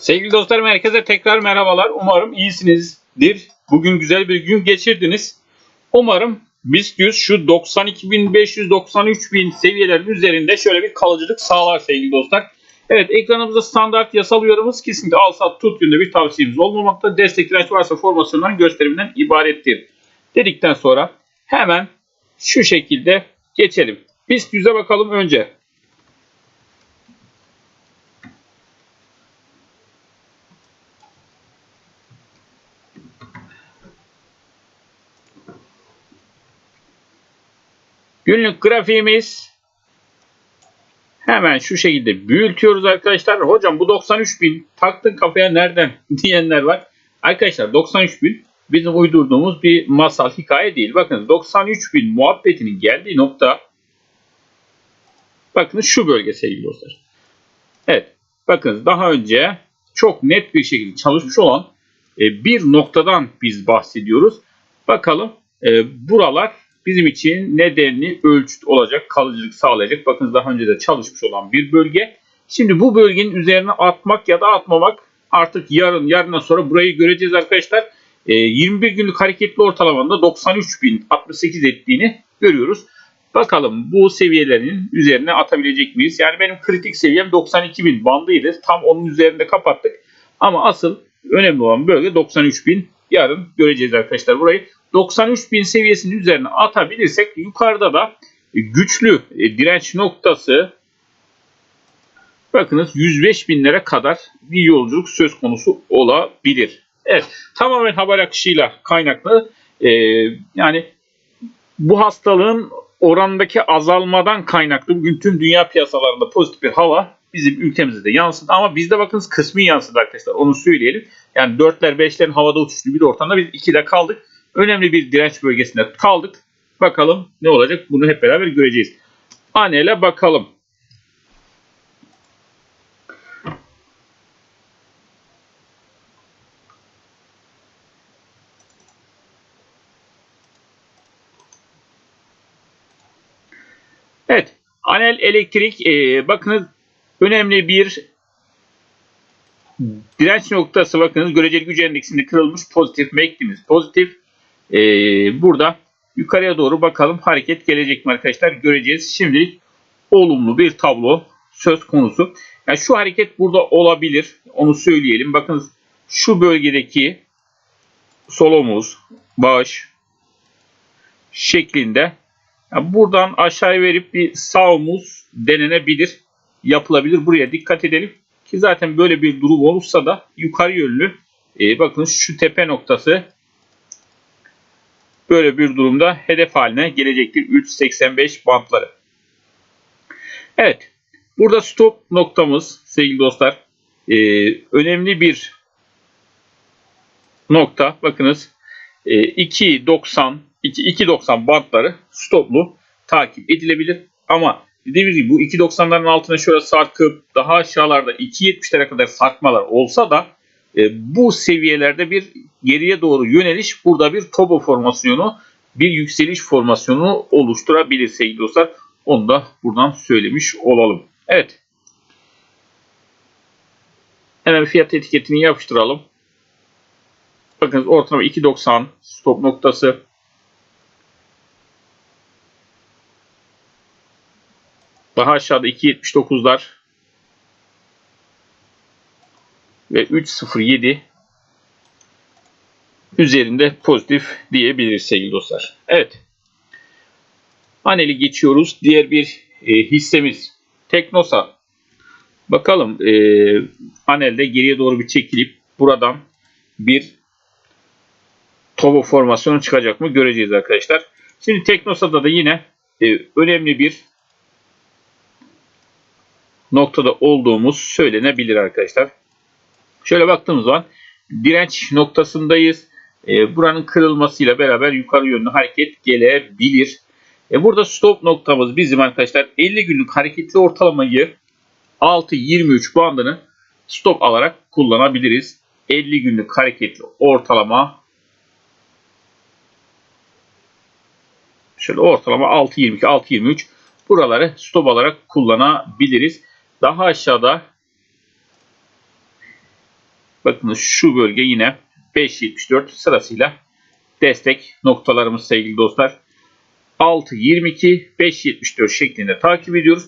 Sevgili dostlarım herkese tekrar merhabalar. Umarım iyisinizdir. Bugün güzel bir gün geçirdiniz. Umarım BIST 100 şu 92.500-93.000 seviyelerin üzerinde şöyle bir kalıcılık sağlar sevgili dostlar. Evet ekranımızda standart yasal uyarımız kesinlikle al sat tut yönünde bir tavsiyemiz olmamakta. Destek direnç varsa formasyonların gösteriminden ibarettir. Dedikten sonra hemen şu şekilde geçelim. BIST 100'e bakalım önce. Günlük grafiğimiz hemen şu şekilde büyütüyoruz arkadaşlar. Hocam bu 93 bin taktın kafaya nereden diyenler var. Arkadaşlar 93 bin bizim uydurduğumuz bir masal hikaye değil. Bakın 93 bin muhabbetinin geldiği nokta bakın şu bölge sevgili dostlar. Evet bakın daha önce çok net bir şekilde çalışmış olan e, bir noktadan biz bahsediyoruz. Bakalım e, buralar bizim için nedenli ölçüt olacak, kalıcılık sağlayacak. Bakın daha önce de çalışmış olan bir bölge. Şimdi bu bölgenin üzerine atmak ya da atmamak artık yarın, yarından sonra burayı göreceğiz arkadaşlar. E, 21 günlük hareketli ortalamanda 93.068 ettiğini görüyoruz. Bakalım bu seviyelerin üzerine atabilecek miyiz? Yani benim kritik seviyem 92.000 bandıydı. Tam onun üzerinde kapattık. Ama asıl önemli olan bölge 93.000. Yarın göreceğiz arkadaşlar burayı. 93.000 seviyesinin üzerine atabilirsek yukarıda da güçlü e, direnç noktası bakınız 105 binlere kadar bir yolculuk söz konusu olabilir. Evet tamamen haber akışıyla kaynaklı e, yani bu hastalığın orandaki azalmadan kaynaklı bugün tüm dünya piyasalarında pozitif bir hava bizim ülkemizde de yansıdı ama bizde bakınız kısmi yansıdı arkadaşlar onu söyleyelim. Yani 4'ler 5'lerin havada uçuştuğu bir ortamda biz 2'de kaldık. Önemli bir direnç bölgesinde kaldık. Bakalım ne olacak bunu hep beraber göreceğiz. Anel'e bakalım. Evet. Anel elektrik e, bakınız önemli bir direnç noktası bakınız göreceli güç endeksinde kırılmış pozitif MACD'miz pozitif. E, burada yukarıya doğru bakalım hareket gelecek mi arkadaşlar göreceğiz. Şimdilik olumlu bir tablo söz konusu. Yani şu hareket burada olabilir. Onu söyleyelim. Bakınız şu bölgedeki sol omuz, baş şeklinde yani buradan aşağıya verip bir sağ omuz denenebilir. Yapılabilir. Buraya dikkat edelim. Ki zaten böyle bir durum olursa da yukarı yönlü e, bakın şu tepe noktası böyle bir durumda hedef haline gelecektir. 3.85 bantları. Evet. Burada stop noktamız sevgili dostlar. E, önemli bir nokta. Bakınız e, 2.90 2.90 bantları stoplu takip edilebilir. Ama dediğimiz gibi bu 2.90'ların altına şöyle sarkıp daha aşağılarda 2.70'lere kadar sarkmalar olsa da e, bu seviyelerde bir geriye doğru yöneliş burada bir tobo formasyonu bir yükseliş formasyonu oluşturabilir sevgili dostlar. Onu da buradan söylemiş olalım. Evet. Hemen fiyat etiketini yapıştıralım. Bakın ortalama 2.90 stop noktası. Daha aşağıda 2.79'lar ve 3.07 üzerinde pozitif diyebiliriz sevgili dostlar. Evet. Aneli geçiyoruz. Diğer bir e, hissemiz Teknosa. Bakalım e, Anel'de geriye doğru bir çekilip buradan bir Tobo formasyonu çıkacak mı göreceğiz arkadaşlar. Şimdi Teknosa'da da yine e, önemli bir noktada olduğumuz söylenebilir arkadaşlar. Şöyle baktığımız zaman direnç noktasındayız. E, buranın kırılmasıyla beraber yukarı yönlü hareket gelebilir. E, burada stop noktamız bizim arkadaşlar 50 günlük hareketli ortalamayı 6.23 bandını stop alarak kullanabiliriz. 50 günlük hareketli ortalama şöyle ortalama 6.22 6.23 buraları stop alarak kullanabiliriz. Daha aşağıda Bakın şu bölge yine 5.74 sırasıyla destek noktalarımız sevgili dostlar. 6.22, 5.74 şeklinde takip ediyoruz.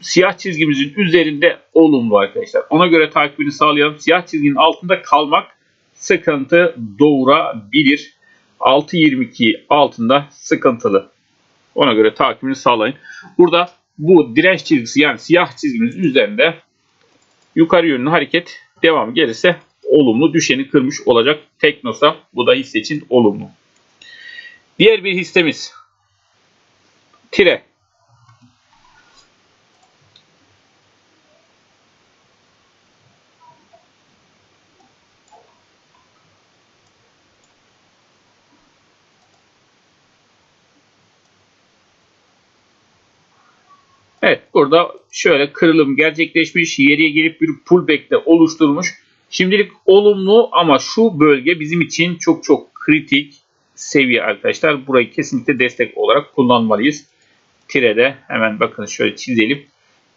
Siyah çizgimizin üzerinde olumlu arkadaşlar. Ona göre takibini sağlayalım. Siyah çizginin altında kalmak sıkıntı doğurabilir. 6.22 altında sıkıntılı. Ona göre takibini sağlayın. Burada bu direnç çizgisi yani siyah çizgimiz üzerinde yukarı yönlü hareket devam gelirse olumlu düşeni kırmış olacak. Teknosa bu da hisse için olumlu. Diğer bir hissemiz tire. Evet burada şöyle kırılım gerçekleşmiş. Yeriye gelip bir pullback de oluşturmuş. Şimdilik olumlu ama şu bölge bizim için çok çok kritik seviye arkadaşlar. Burayı kesinlikle destek olarak kullanmalıyız. Tire'de hemen bakın şöyle çizelim.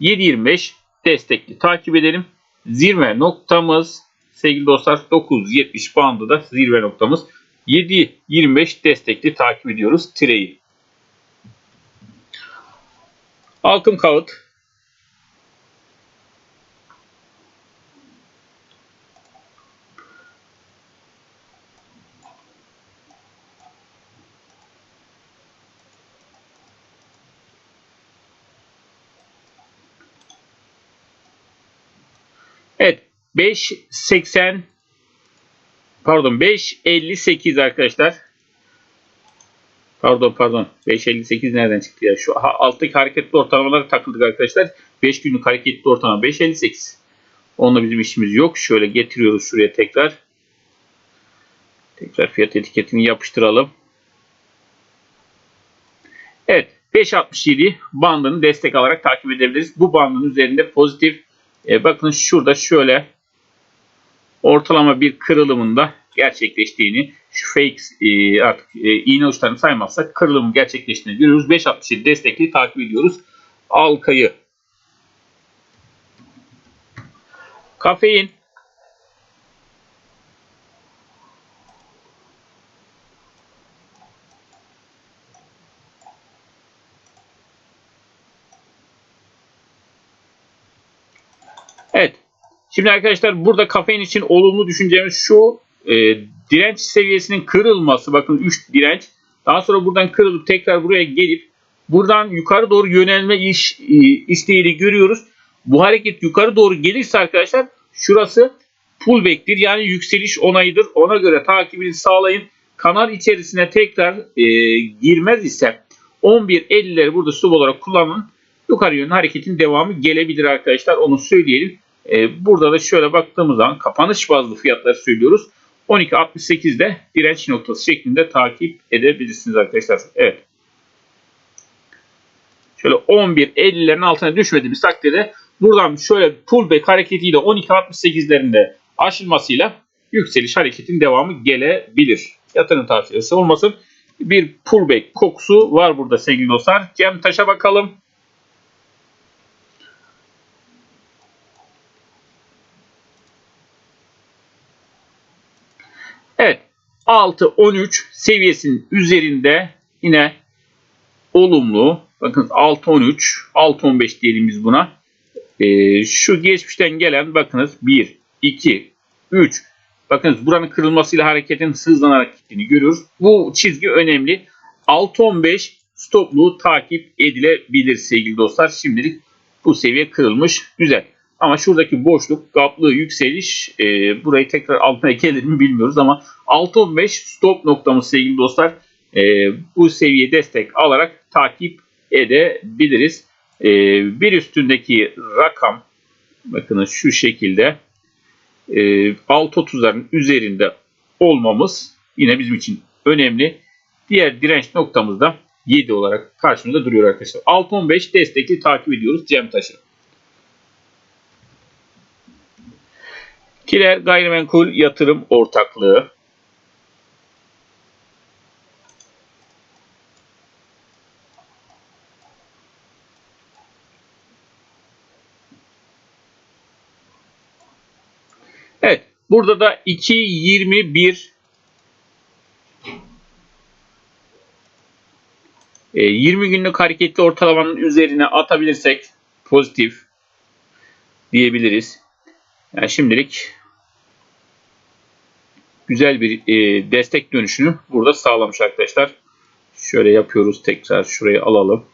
7.25 destekli takip edelim. Zirve noktamız sevgili dostlar 9.70 bandı da zirve noktamız. 7.25 destekli takip ediyoruz Tire'yi. Halkım kağıt. Evet 5.80 pardon 5.58 arkadaşlar. Pardon pardon. 5.58 nereden çıktı ya? Şu alttaki hareketli ortalamalara takıldık arkadaşlar. 5 günlük hareketli ortalama 5.58. Onunla bizim işimiz yok. Şöyle getiriyoruz şuraya tekrar. Tekrar fiyat etiketini yapıştıralım. Evet. 5.67 bandını destek alarak takip edebiliriz. Bu bandın üzerinde pozitif e, bakın şurada şöyle ortalama bir kırılımında gerçekleştiğini şu fake e, artık e, iğne uçlarını saymazsak kırılımın gerçekleştiğini görüyoruz. 5.67 destekli takip ediyoruz. Alkayı. Kafein. Evet. Şimdi arkadaşlar burada kafein için olumlu düşüncemiz şu. E, direnç seviyesinin kırılması. Bakın 3 direnç. Daha sonra buradan kırılıp tekrar buraya gelip buradan yukarı doğru yönelme iş, e, isteğini görüyoruz. Bu hareket yukarı doğru gelirse arkadaşlar şurası pullback'tir. Yani yükseliş onayıdır. Ona göre takibini sağlayın. Kanal içerisine tekrar e, girmez ise 11.50'leri burada stop olarak kullanın. Yukarı yönlü hareketin devamı gelebilir arkadaşlar. Onu söyleyelim. E, burada da şöyle baktığımız zaman kapanış bazlı fiyatları söylüyoruz. 12.68'de direnç noktası şeklinde takip edebilirsiniz arkadaşlar. Evet. Şöyle 11.50'lerin altına düşmediğimiz takdirde buradan şöyle pullback hareketiyle 12.68'lerinde aşılmasıyla yükseliş hareketin devamı gelebilir. Yatırım tavsiyesi olmasın. Bir pullback kokusu var burada sevgili dostlar. Cem Taş'a bakalım. Evet. 6-13 seviyesinin üzerinde yine olumlu. Bakın 6-13, 6-15 diyelim biz buna. Ee, şu geçmişten gelen bakınız 1, 2, 3. Bakınız buranın kırılmasıyla hareketin hızlanarak gittiğini görüyoruz. Bu çizgi önemli. 6-15 stoplu takip edilebilir sevgili dostlar. Şimdilik bu seviye kırılmış. Güzel. Ama şuradaki boşluk, gaplı yükseliş e, burayı tekrar almaya gelir mi bilmiyoruz ama 6.15 stop noktamız sevgili dostlar. E, bu seviye destek alarak takip edebiliriz. E, bir üstündeki rakam bakın şu şekilde e, 6.30'ların üzerinde olmamız yine bizim için önemli. Diğer direnç noktamızda 7 olarak karşımızda duruyor arkadaşlar. 6.15 destekli takip ediyoruz Cem Taş'ı. Kiler Gayrimenkul Yatırım Ortaklığı Evet, Burada da 2.21 e, 20 günlük hareketli ortalamanın üzerine atabilirsek pozitif diyebiliriz. Yani şimdilik güzel bir e, destek dönüşünü burada sağlamış arkadaşlar. Şöyle yapıyoruz tekrar şurayı alalım.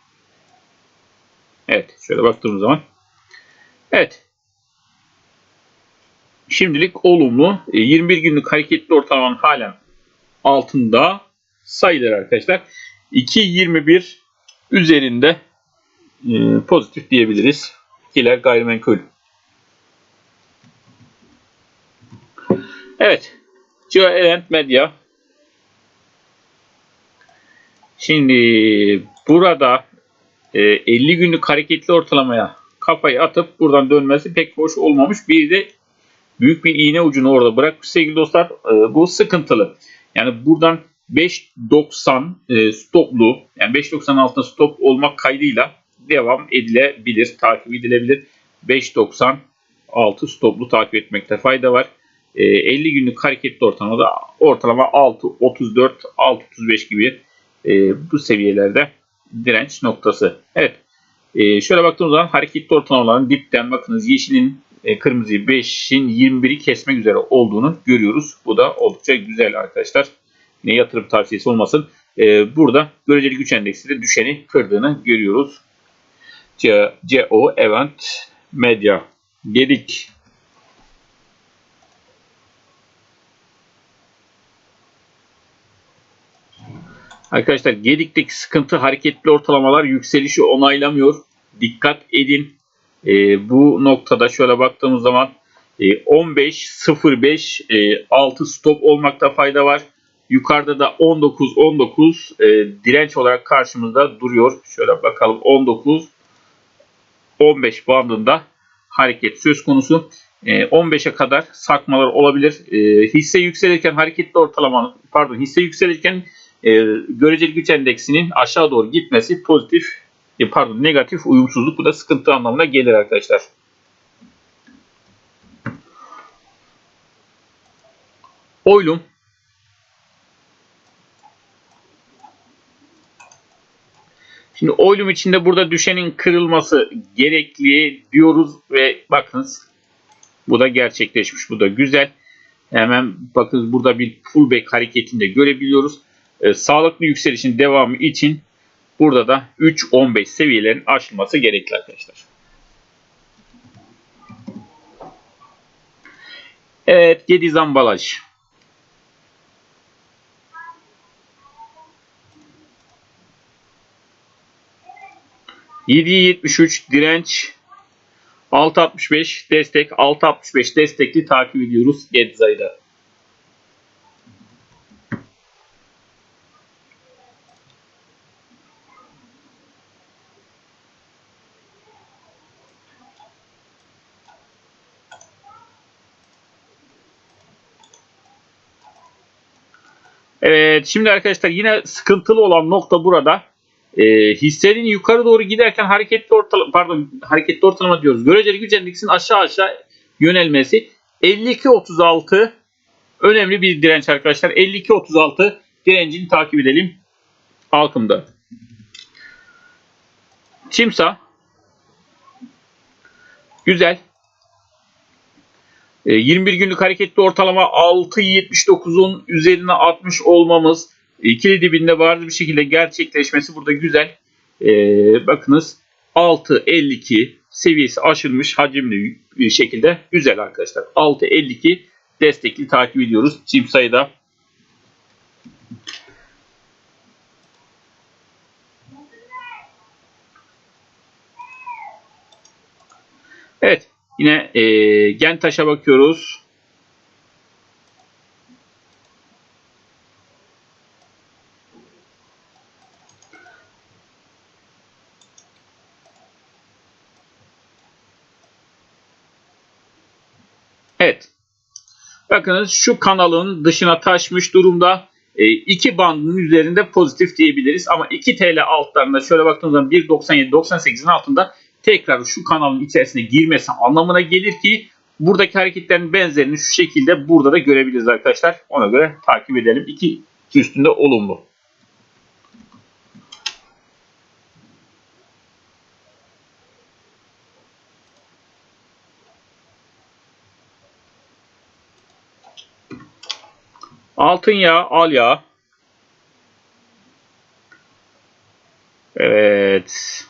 Evet şöyle baktığımız zaman. Evet. Şimdilik olumlu. E, 21 günlük hareketli ortalamanın halen altında sayılır arkadaşlar. 2.21 üzerinde e, pozitif diyebiliriz. Kiler gayrimenkul. Evet. Geoelent Medya. Şimdi burada e, 50 günlük hareketli ortalamaya kafayı atıp buradan dönmesi pek hoş olmamış. Bir de büyük bir iğne ucunu orada bırakmış sevgili dostlar. E, bu sıkıntılı. Yani buradan 5.90 e, stoplu yani 5.90 altında stop olmak kaydıyla devam edilebilir, takip edilebilir. 5.90 altı stoplu takip etmekte fayda var. E, 50 günlük hareketli ortalamada ortalama 6.34 6.35 gibi e, bu seviyelerde direnç noktası. Evet. E, şöyle baktığımız zaman hareketli ortalamaların dipten bakınız yeşilin e, kırmızıyı 5'in 21'i kesmek üzere olduğunu görüyoruz. Bu da oldukça güzel arkadaşlar. Ne yatırım tavsiyesi olmasın. Burada göreceli güç endeksi de düşeni kırdığını görüyoruz. CO Event Media dedik. Arkadaşlar Gedik'teki sıkıntı hareketli ortalamalar yükselişi onaylamıyor. Dikkat edin. E, bu noktada şöyle baktığımız zaman e, 15.05 e, 6 stop olmakta fayda var. Yukarıda da 19 19 e, direnç olarak karşımızda duruyor. Şöyle bakalım 19 15 bandında hareket söz konusu. E, 15'e kadar sarkmalar olabilir. E, hisse yükselirken hareketli ortalama pardon hisse yükselirken e, göreceli güç endeksinin aşağı doğru gitmesi pozitif e, pardon negatif uyumsuzluk bu da sıkıntı anlamına gelir arkadaşlar. Oylum Şimdi oylum içinde burada düşenin kırılması gerekli diyoruz ve bakınız bu da gerçekleşmiş. Bu da güzel. Hemen bakın burada bir pullback hareketinde görebiliyoruz. E, sağlıklı yükselişin devamı için burada da 3.15 seviyelerin aşılması gerekli arkadaşlar. Evet Gediz ambalaj. %73 direnç 6.65 destek 6.65 destekli takip ediyoruz Gedza'yı Evet şimdi arkadaşlar yine sıkıntılı olan nokta burada. E, hissenin yukarı doğru giderken hareketli ortalama pardon hareketli ortalama diyoruz. Göreceli güç endeksinin aşağı aşağı yönelmesi 52.36 önemli bir direnç arkadaşlar. 52.36 direncini takip edelim. Halkımda. Çimsa güzel. 21 e, günlük hareketli ortalama 6.79'un üzerine atmış olmamız ikili dibinde bariz bir şekilde gerçekleşmesi burada güzel. Ee, bakınız 6.52 seviyesi aşılmış hacimli bir şekilde güzel arkadaşlar. 6.52 destekli takip ediyoruz. Çim sayıda Evet. Yine e, gen taşa bakıyoruz. Evet. Bakınız şu kanalın dışına taşmış durumda. E, iki bandın üzerinde pozitif diyebiliriz. Ama 2 TL altlarında şöyle baktığımız zaman 1.97-98'in altında tekrar şu kanalın içerisine girmesi anlamına gelir ki Buradaki hareketlerin benzerini şu şekilde burada da görebiliriz arkadaşlar. Ona göre takip edelim. İki üstünde olumlu. Altın yağı, al yağı. Evet.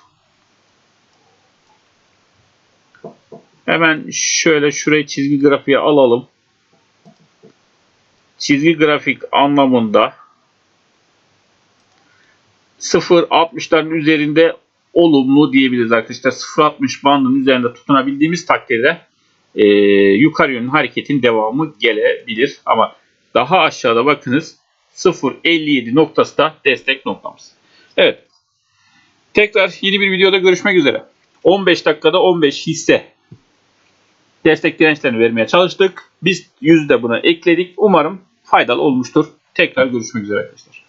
Hemen şöyle şuraya çizgi grafiği alalım. Çizgi grafik anlamında 0.60'ların üzerinde olumlu diyebiliriz arkadaşlar. 0.60 bandının üzerinde tutunabildiğimiz takdirde e, yukarı yönlü hareketin devamı gelebilir. Ama daha aşağıda bakınız 0.57 noktası da destek noktamız. Evet. Tekrar yeni bir videoda görüşmek üzere. 15 dakikada 15 hisse destek dirençlerini vermeye çalıştık. Biz yüzde buna ekledik. Umarım faydalı olmuştur. Tekrar görüşmek üzere arkadaşlar.